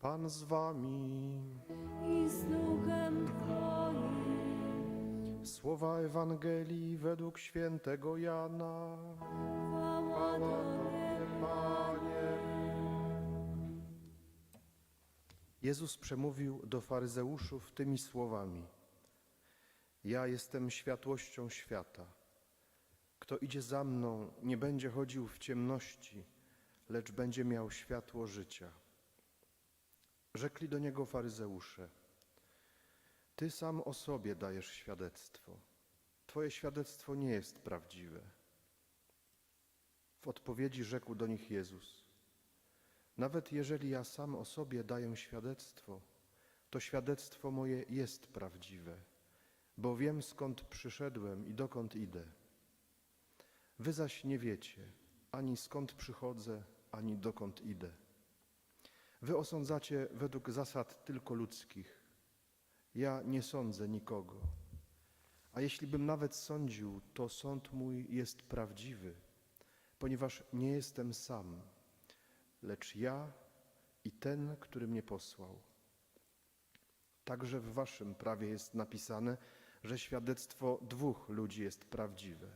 Pan z wami. i z duchem Twoim. Słowa Ewangelii według świętego Jana. Chwała Tobie, Panie. Jezus przemówił do faryzeuszów tymi słowami: Ja jestem światłością świata. Kto idzie za mną, nie będzie chodził w ciemności, lecz będzie miał światło życia. Rzekli do niego faryzeusze: Ty sam o sobie dajesz świadectwo. Twoje świadectwo nie jest prawdziwe. W odpowiedzi rzekł do nich Jezus: Nawet jeżeli ja sam o sobie daję świadectwo, to świadectwo moje jest prawdziwe, bo wiem skąd przyszedłem i dokąd idę. Wy zaś nie wiecie ani skąd przychodzę, ani dokąd idę. Wy osądzacie według zasad tylko ludzkich. Ja nie sądzę nikogo. A jeśli bym nawet sądził, to sąd mój jest prawdziwy ponieważ nie jestem sam, lecz ja i ten, który mnie posłał. Także w waszym prawie jest napisane, że świadectwo dwóch ludzi jest prawdziwe.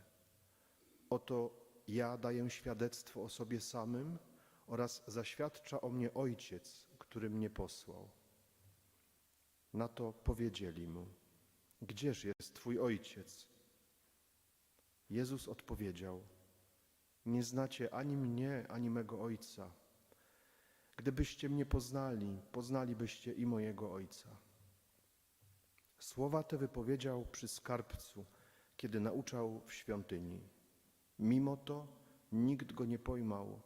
Oto ja daję świadectwo o sobie samym oraz zaświadcza o mnie Ojciec, który mnie posłał. Na to powiedzieli mu: Gdzież jest Twój Ojciec? Jezus odpowiedział: nie znacie ani mnie, ani mego Ojca. Gdybyście mnie poznali, poznalibyście i mojego Ojca. Słowa te wypowiedział przy skarbcu, kiedy nauczał w świątyni. Mimo to nikt go nie pojmał,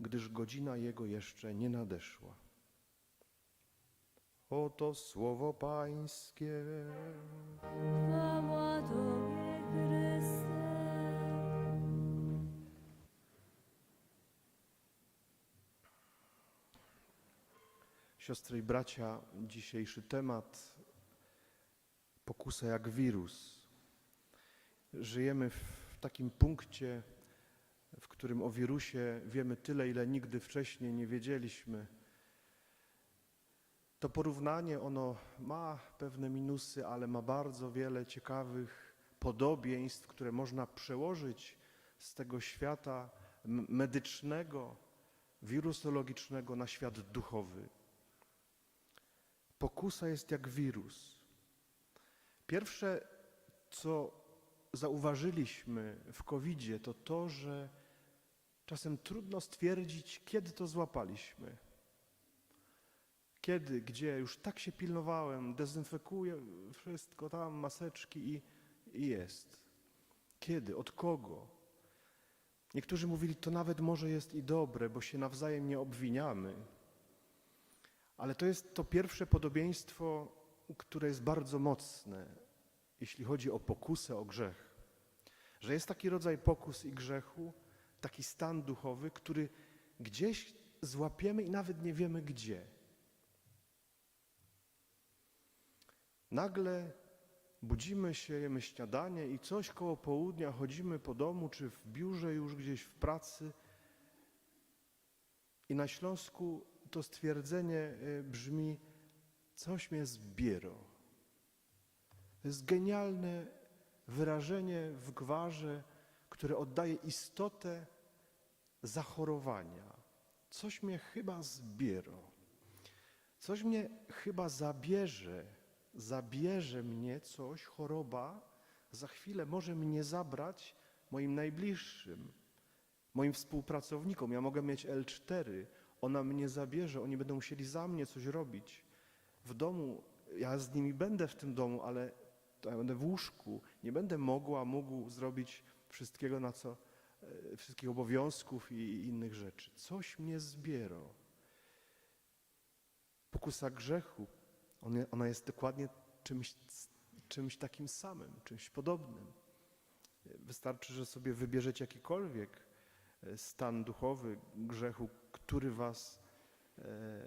gdyż godzina jego jeszcze nie nadeszła. Oto słowo Pańskie. chwała Tobie, Chryste. Siostry i bracia, dzisiejszy temat pokusa jak wirus. Żyjemy w takim punkcie, którym o wirusie wiemy tyle, ile nigdy wcześniej nie wiedzieliśmy. To porównanie ono ma pewne minusy, ale ma bardzo wiele ciekawych podobieństw, które można przełożyć z tego świata medycznego, wirusologicznego na świat duchowy. Pokusa jest jak wirus. Pierwsze, co zauważyliśmy w covid to to, że czasem trudno stwierdzić, kiedy to złapaliśmy. Kiedy, gdzie, już tak się pilnowałem, dezynfekuję wszystko tam, maseczki i, i jest. Kiedy, od kogo? Niektórzy mówili, to nawet może jest i dobre, bo się nawzajem nie obwiniamy. Ale to jest to pierwsze podobieństwo, które jest bardzo mocne, jeśli chodzi o pokusę, o grzech. Że jest taki rodzaj pokus i grzechu, taki stan duchowy, który gdzieś złapiemy i nawet nie wiemy gdzie. Nagle budzimy się, jemy śniadanie i coś koło południa chodzimy po domu czy w biurze już gdzieś w pracy i na Śląsku to stwierdzenie y, brzmi: Coś mnie zbiero. To jest genialne wyrażenie w gwarze, które oddaje istotę zachorowania. Coś mnie chyba zbiero. Coś mnie chyba zabierze. Zabierze mnie coś, choroba, za chwilę może mnie zabrać moim najbliższym, moim współpracownikom. Ja mogę mieć L4, ona mnie zabierze, oni będą musieli za mnie coś robić. W domu, ja z nimi będę w tym domu, ale ja będę w łóżku. Nie będę mogła, mógł zrobić wszystkiego, na co, e, wszystkich obowiązków i, innych rzeczy. Coś mnie zbiero. Pokusa grzechu, on- ona jest dokładnie czymś, czymś takim samym, czymś podobnym. Wystarczy, że sobie wybierzecie jakikolwiek e, stan duchowy grzechu, który was, e,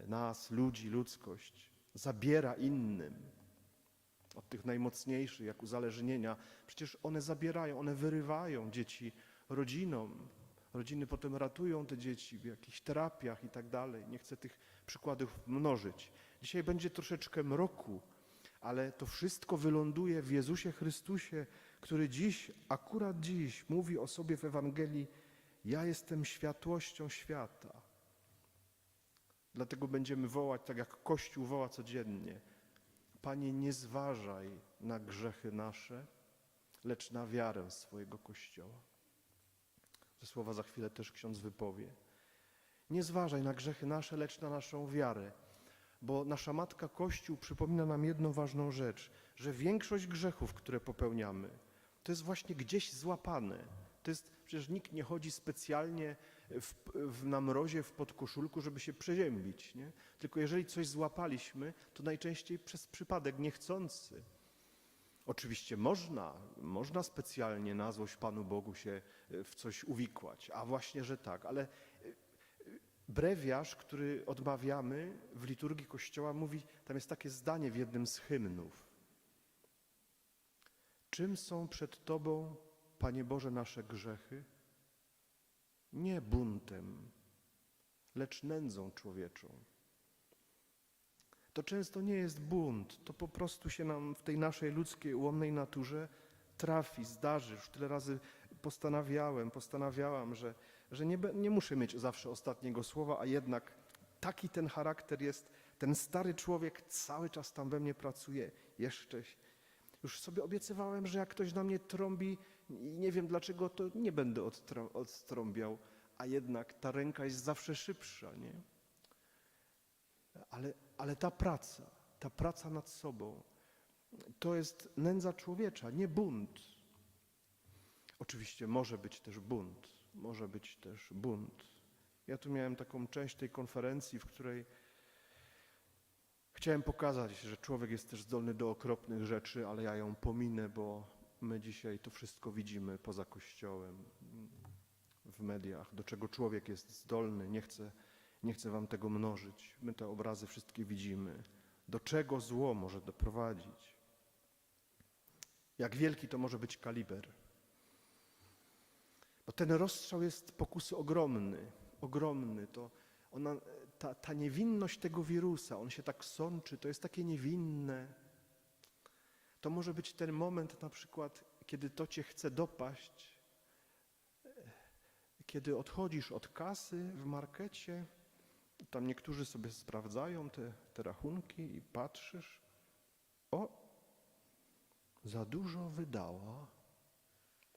nas, ludzi, ludzkość zabiera innym. Od tych najmocniejszych, jak uzależnienia. Przecież one zabierają, one wyrywają dzieci rodzinom, Rodziny potem ratują te dzieci w jakichś terapiach i tak dalej. Nie chcę tych przykładów mnożyć. Dzisiaj będzie troszeczkę mroku, ale to wszystko wyląduje w Jezusie Chrystusie, który dziś, akurat dziś, mówi o sobie w Ewangelii: Ja jestem światłością świata. Dlatego będziemy wołać, tak jak Kościół woła codziennie: Panie, nie zważaj na grzechy nasze, lecz na wiarę swojego Kościoła. Te słowa za chwilę też ksiądz wypowie. Nie zważaj na grzechy nasze, lecz na naszą wiarę. Bo nasza matka Kościół przypomina nam jedną ważną rzecz, że większość grzechów, które popełniamy, to jest właśnie gdzieś złapane. To jest, przecież nikt nie chodzi specjalnie w, w, na mrozie, w podkoszulku, żeby się przeziębić. Nie? Tylko jeżeli coś złapaliśmy, to najczęściej przez przypadek niechcący. Oczywiście można, można specjalnie na złość Panu Bogu się e, w coś uwikłać, a właśnie, że tak, ale e, brewiarz, który odmawiamy w liturgii Kościoła, mówi, tam jest takie zdanie w jednym z hymnów. Czym są przed Tobą, Panie Boże, nasze grzechy? Nie buntem, lecz nędzą człowieczą. To często nie jest bunt, to po prostu się nam w tej naszej ludzkiej, ułomnej naturze trafi, zdarzy. Już tyle razy postanawiałem, postanawiałam, że, że nie, nie muszę mieć zawsze ostatniego słowa, a jednak taki ten charakter jest, ten stary człowiek cały czas tam we mnie pracuje. Jeszcze już sobie obiecywałem, że jak ktoś na mnie trąbi i nie wiem dlaczego, to nie będę odtrąbiał, a jednak ta ręka jest zawsze szybsza, nie? Ale, ale ta praca, ta praca nad sobą, to jest nędza człowiecza, nie bunt. Oczywiście może być też bunt, może być też bunt. Ja tu miałem taką część tej konferencji, w której chciałem pokazać, że człowiek jest też zdolny do okropnych rzeczy, ale ja ją pominę, bo my dzisiaj to wszystko widzimy poza Kościołem, w mediach, do czego człowiek jest zdolny. Nie chcę, nie chcę wam tego mnożyć. My te obrazy wszystkie widzimy. Do czego zło może doprowadzić. Jak wielki to może być kaliber. Bo ten rozstrzał jest pokusy ogromny, ogromny. To ona, ta, ta niewinność tego wirusa, on się tak sączy, to jest takie niewinne. To może być ten moment na przykład, kiedy to cię chce dopaść, kiedy odchodzisz od kasy w markecie, tam niektórzy sobie sprawdzają te, te rachunki i patrzysz, o, za dużo wydała,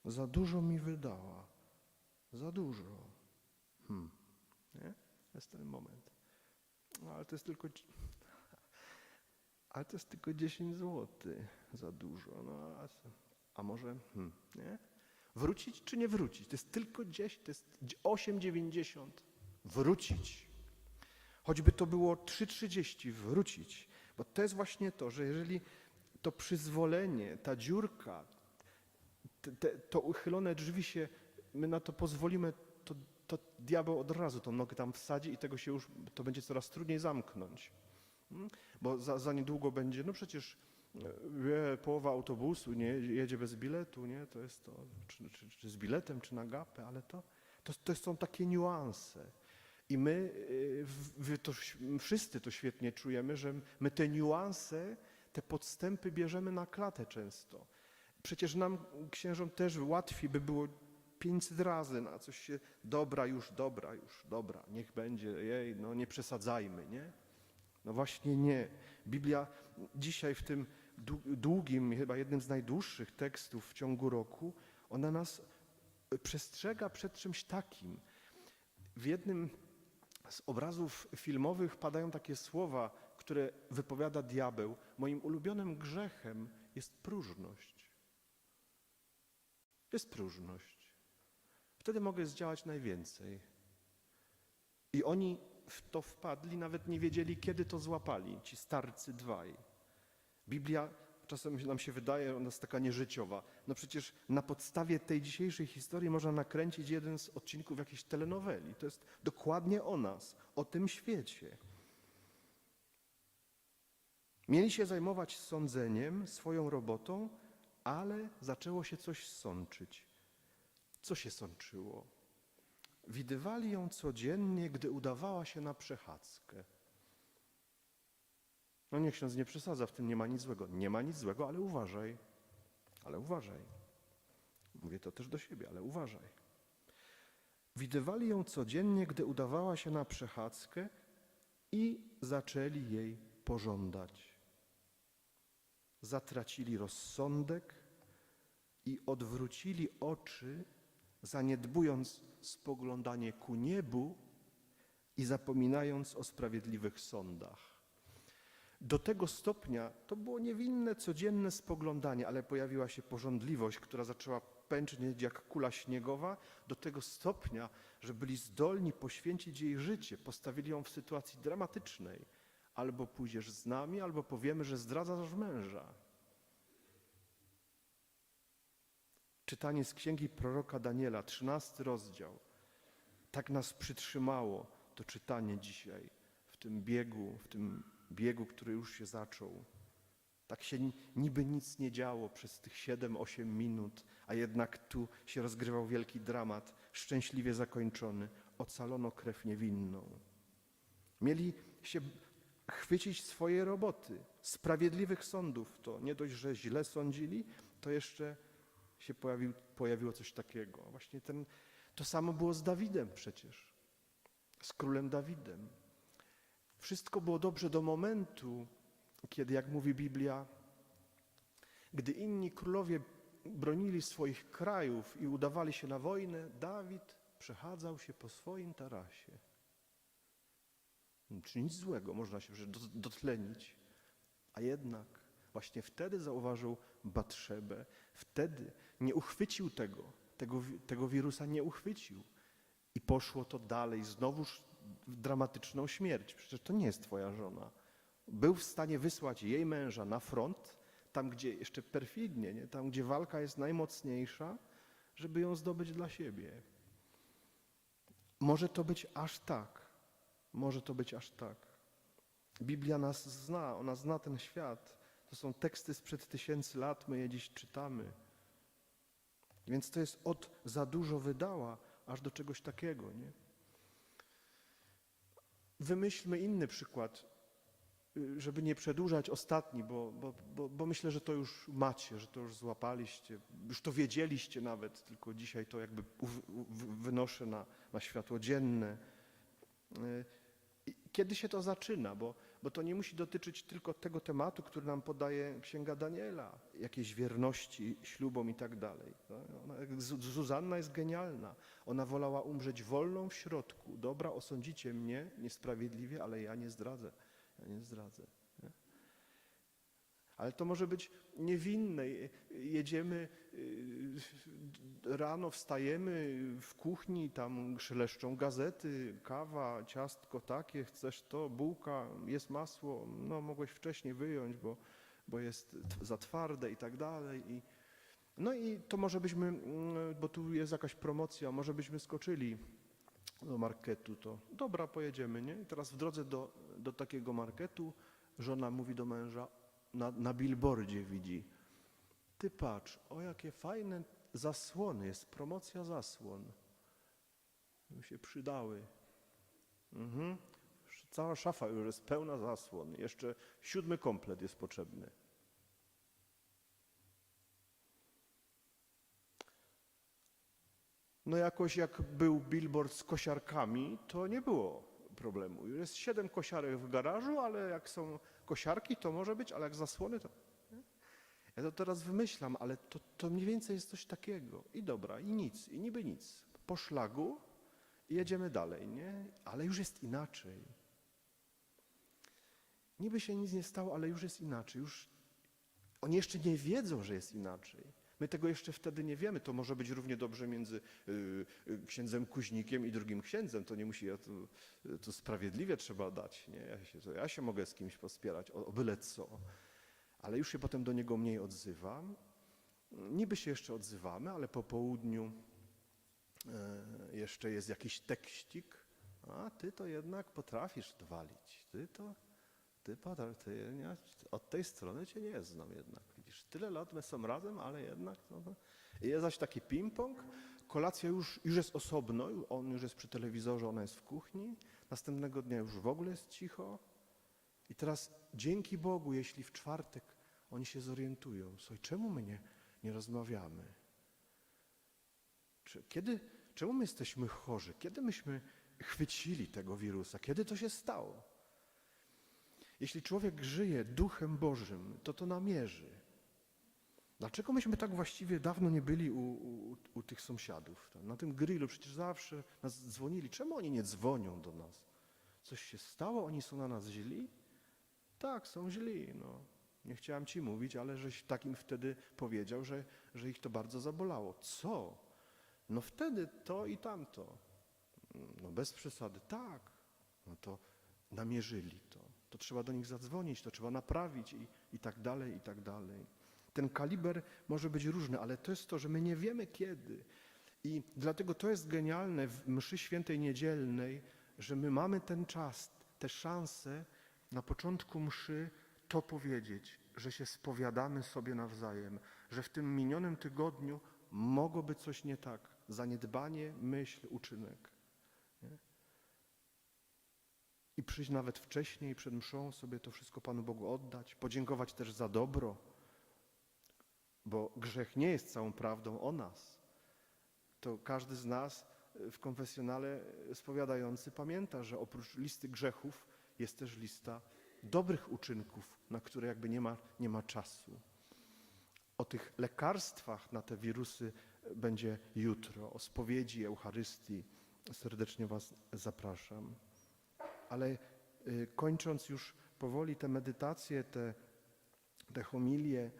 za dużo mi wydała, za dużo. Hmm. Nie? Jest ten moment. No, ale to jest tylko, ale to jest tylko 10 zł za dużo. No, a, może, hmm, nie? Wrócić czy nie wrócić? To jest tylko 10, to jest 8,90. Wrócić. Choćby to było 3,30, wrócić. Bo to jest właśnie to, że jeżeli to przyzwolenie, ta dziurka, te, te, to uchylone drzwi się, my na to pozwolimy, to, to diabeł od razu tą nogę tam wsadzi i tego się już, to będzie coraz trudniej zamknąć. Mm? Bo za, za niedługo będzie, no przecież e, wie, połowa autobusu nie jedzie bez biletu, nie? To jest to, czy, czy, czy z biletem, czy na gapę, ale to, to, to są takie niuanse. I my, wy to, wszyscy to świetnie czujemy, że my te niuanse, te podstępy bierzemy na klatę często. Przecież nam, księżom, też łatwiej by było 500 razy na coś się, dobra już, dobra już, dobra, niech będzie, jej, no nie przesadzajmy, nie? No właśnie nie. Biblia dzisiaj w tym dłu- długim, chyba jednym z najdłuższych tekstów w ciągu roku, ona nas przestrzega przed czymś takim. W jednym z obrazów filmowych padają takie słowa, które wypowiada diabeł. Moim ulubionym grzechem jest próżność. Jest próżność. Wtedy mogę zdziałać najwięcej. I oni w to wpadli, nawet nie wiedzieli, kiedy to złapali, ci starcy dwaj. Biblia czasem nam się wydaje, ona jest taka nieżyciowa. No przecież na podstawie tej dzisiejszej historii można nakręcić jeden z odcinków jakiejś telenoweli. To jest dokładnie o nas, o tym świecie. Mieli się zajmować sądzeniem, swoją robotą, ale zaczęło się coś sączyć. Co się sączyło? Widywali ją codziennie, gdy udawała się na przechadzkę. No niech ksiądz nie przesadza, w tym nie ma nic złego. Nie ma nic złego, ale uważaj. Ale uważaj. Mówię to też do siebie, ale uważaj. Widywali ją codziennie, gdy udawała się na przechadzkę i zaczęli jej pożądać. Zatracili rozsądek i odwrócili oczy, zaniedbując spoglądanie ku niebu i zapominając o sprawiedliwych sądach. Do tego stopnia to było niewinne, codzienne spoglądanie, ale pojawiła się pożądliwość, która zaczęła pęcznieć jak kula śniegowa, do tego stopnia, że byli zdolni poświęcić jej życie, postawili ją w sytuacji dramatycznej. Albo pójdziesz z nami, albo powiemy, że zdradzasz męża. Czytanie z księgi proroka Daniela, 13 rozdział. Tak nas przytrzymało to czytanie dzisiaj, w tym biegu, w tym biegu, który już się zaczął. Tak się ni- niby nic nie działo przez tych 7-8 minut, a jednak tu się rozgrywał wielki dramat, szczęśliwie zakończony. Ocalono krew niewinną. Mieli się chwycić swojej roboty, sprawiedliwych sądów. To nie dość, że źle sądzili, to jeszcze się pojawił, pojawiło coś takiego. Właśnie ten, to samo było z Dawidem przecież, z królem Dawidem. Wszystko było dobrze do momentu, kiedy, jak mówi Biblia, gdy inni królowie bronili swoich krajów i udawali się na wojnę, Dawid przechadzał się po swoim tarasie. Czy nic złego, można się dotlenić. A jednak właśnie wtedy zauważył Batrzebę, wtedy nie uchwycił tego, tego, tego wirusa nie uchwycił. I poszło to dalej, znowuż w dramatyczną śmierć. Przecież to nie jest twoja żona. Był w stanie wysłać jej męża na front, tam gdzie jeszcze perfidnie, nie? tam gdzie walka jest najmocniejsza, żeby ją zdobyć dla siebie. Może to być aż tak. Może to być aż tak. Biblia nas zna, ona zna ten świat. To są teksty sprzed tysięcy lat, my je dziś czytamy. Więc to jest od za dużo wydała, aż do czegoś takiego. Nie? Wymyślmy inny przykład, y, żeby nie przedłużać ostatni, bo, bo, bo, bo myślę, że to już macie, że to już złapaliście, już to wiedzieliście nawet, tylko dzisiaj to jakby wynoszę na, na światło dzienne. Y, Kiedy się to zaczyna? Bo, bo to nie musi dotyczyć tylko tego tematu, który nam podaje Księga Daniela, jakiejś wierności, ślubom i tak dalej. Zu- Zuzanna jest genialna. Ona wolała umrzeć wolną w środku. Dobra, osądzicie mnie niesprawiedliwie, ale ja nie zdradzę. Ja nie zdradzę. Ale to może być niewinne. Je- Jedziemy y, rano, wstajemy w kuchni, tam szeleszczą gazety, kawa, ciastko takie, chcesz to, bułka, jest masło, no mogłeś wcześniej wyjąć, bo, bo jest za twarde i tak dalej. I, no i to może byśmy, mm, bo tu jest jakaś promocja, może byśmy skoczyli do marketu, to dobra, pojedziemy, nie? I teraz w drodze do, do takiego marketu żona mówi do męża, na, na billboardzie widzi, ty patrz, o jakie fajne zasłony, jest promocja zasłon. Mi się przydały. Mhm. Cała szafa już jest pełna zasłon. Jeszcze siódmy komplet jest potrzebny. No jakoś jak był billboard z kosiarkami, to nie było problemu. Jest siedem kosiarek w garażu, ale jak są kosiarki, to może być, ale jak zasłony, to... Ja to teraz wymyślam, ale to, to mniej więcej jest coś takiego. I dobra, i nic, i niby nic. Po szlagu i jedziemy dalej, nie? Ale już jest inaczej. Niby się nic nie stało, ale już jest inaczej. Już oni jeszcze nie wiedzą, że jest inaczej. My tego jeszcze wtedy nie wiemy. To może być równie dobrze między y, y, księdzem Kuźnikiem i drugim księdzem. To nie musi, ja tu, sprawiedliwie trzeba dać. Nie? Ja, się, ja się mogę z kimś pospierać, o, o byle co. Ale już się potem do niego mniej odzywam. Niby się jeszcze odzywamy, ale po południu e, jeszcze jest jakiś tekścik. A ty to jednak potrafisz dwalić. Ty to, ty, potra- ty nie, od tej strony cię nie znam jednak. Widzisz, tyle lat my są razem, ale jednak. No, no. I jest zaś taki ping-pong, kolacja już, już jest osobno, on już jest przy telewizorze, ona jest w kuchni, następnego dnia już w ogóle jest cicho. I teraz dzięki Bogu, jeśli w czwartek oni się zorientują, słuchaj, czemu my nie, nie rozmawiamy? Czy, kiedy, czemu my jesteśmy chorzy? Kiedy myśmy chwycili tego wirusa? Kiedy to się stało? Jeśli człowiek żyje duchem Bożym, to to namierzy. Dlaczego myśmy tak właściwie dawno nie byli u, u, u tych sąsiadów? Na tym grillu przecież zawsze nas dzwonili. Czemu oni nie dzwonią do nas? Coś się stało? Oni są na nas źli? Tak, są źli. No. Nie chciałem ci mówić, ale żeś tak im wtedy powiedział, że, że ich to bardzo zabolało. Co? No wtedy to i tamto. No bez przesady, tak. No to namierzyli to. To trzeba do nich zadzwonić, to trzeba naprawić i, i tak dalej, i tak dalej. Ten kaliber może być różny, ale to jest to, że my nie wiemy kiedy. I dlatego to jest genialne w mszy świętej niedzielnej, że my mamy ten czas, tę szansę na początku mszy to powiedzieć, że się spowiadamy sobie nawzajem, że w tym minionym tygodniu mogłoby coś nie tak, zaniedbanie, myśl, uczynek. Nie? I przyjść nawet wcześniej przed mszą, sobie to wszystko Panu Bogu oddać, podziękować też za dobro, bo grzech nie jest całą prawdą o nas. To każdy z nas w konfesjonale spowiadający pamięta, że oprócz listy grzechów jest też lista dobrych uczynków, na które jakby nie ma, nie ma czasu. O tych lekarstwach na te wirusy będzie jutro, o spowiedzi, Eucharystii. Serdecznie Was zapraszam. Ale y, kończąc już powoli te medytacje, te, te homilie,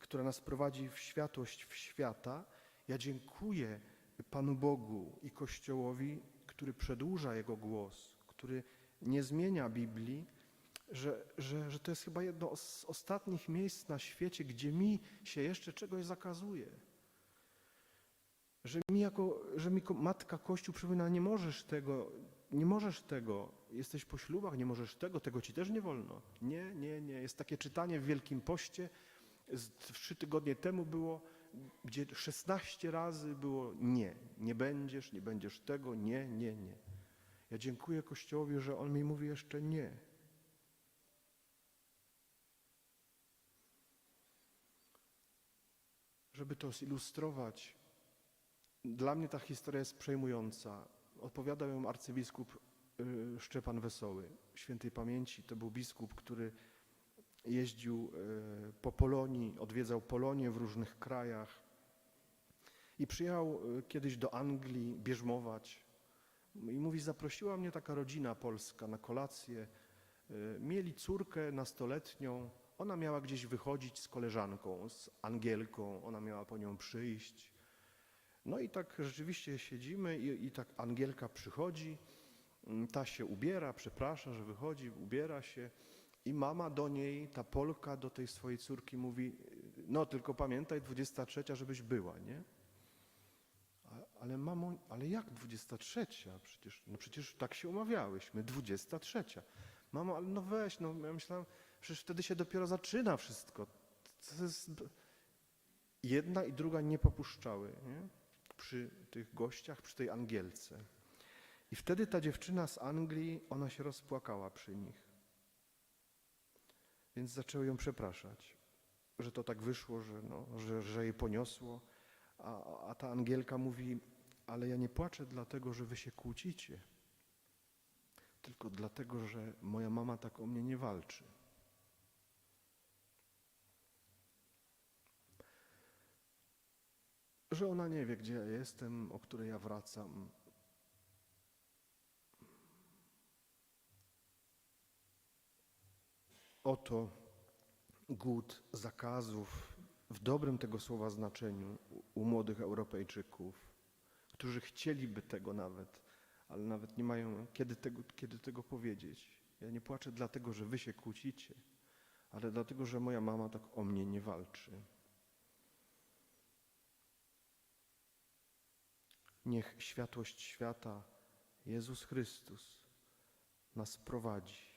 która nas prowadzi w światłość w świata, ja dziękuję Panu Bogu i Kościołowi, który przedłuża Jego głos, który nie zmienia Biblii, że, że, że to jest chyba jedno z ostatnich miejsc na świecie, gdzie mi się jeszcze czegoś zakazuje. Że mi jako, że mi matka Kościół przypomina, nie możesz tego, nie możesz tego, jesteś po ślubach, nie możesz tego, tego ci też nie wolno. Nie, nie, nie. Jest takie czytanie w Wielkim Poście, z trzy tygodnie temu było, gdzie 16 razy było nie, nie będziesz, nie będziesz tego, nie, nie, nie. Ja dziękuję Kościołowi, że on mi mówi jeszcze nie. Żeby to zilustrować, dla mnie ta historia jest przejmująca. Opowiadał ją arcybiskup y, Szczepan Wesoły, świętej pamięci. To był biskup, który jeździł y, po Polonii, odwiedzał Polonię w różnych krajach i przyjechał y, kiedyś do Anglii bierzmować. I mówi, zaprosiła mnie taka rodzina polska na kolację. Mieli córkę nastoletnią. Ona miała gdzieś wychodzić z koleżanką, z Angielką. Ona miała po nią przyjść. No i tak rzeczywiście siedzimy i, i tak Angielka przychodzi, mm, ta się ubiera, przeprasza, że wychodzi, ubiera się i mama do niej, ta Polka do tej swojej córki mówi, no tylko pamiętaj 23, żebyś była, nie? Ale mamo, ale jak 23? Przecież, no przecież tak się umawiałyśmy, 23. Mamo, ale no weź, no ja myślałem, przecież wtedy się dopiero zaczyna wszystko. Jest... Jedna i druga nie popuszczały nie? przy tych gościach, przy tej Angielce. I wtedy ta dziewczyna z Anglii, ona się rozpłakała przy nich. Więc zaczęły ją przepraszać, że to tak wyszło, że, no, że, że jej poniosło. A, a ta Angielka mówi, ale ja nie płaczę dlatego, że wy się kłócicie, tylko dlatego, że moja mama tak o mnie nie walczy. Że ona nie wie, gdzie ja jestem, o której ja wracam. Oto głód zakazów w dobrym tego słowa znaczeniu u- młodych Europejczyków, którzy chcieliby tego nawet, ale nawet nie mają kiedy tego, kiedy tego powiedzieć. Ja nie płaczę dlatego, że wy się kłócicie, ale dlatego, że moja mama tak o mnie nie walczy. Niech światłość świata, Jezus Chrystus, nas prowadzi.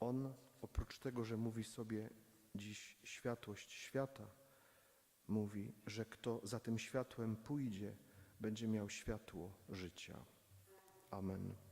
On, oprócz tego, że mówi sobie dziś światłość świata, mówi, że kto za tym światłem pójdzie, będzie miał światło życia. Amen.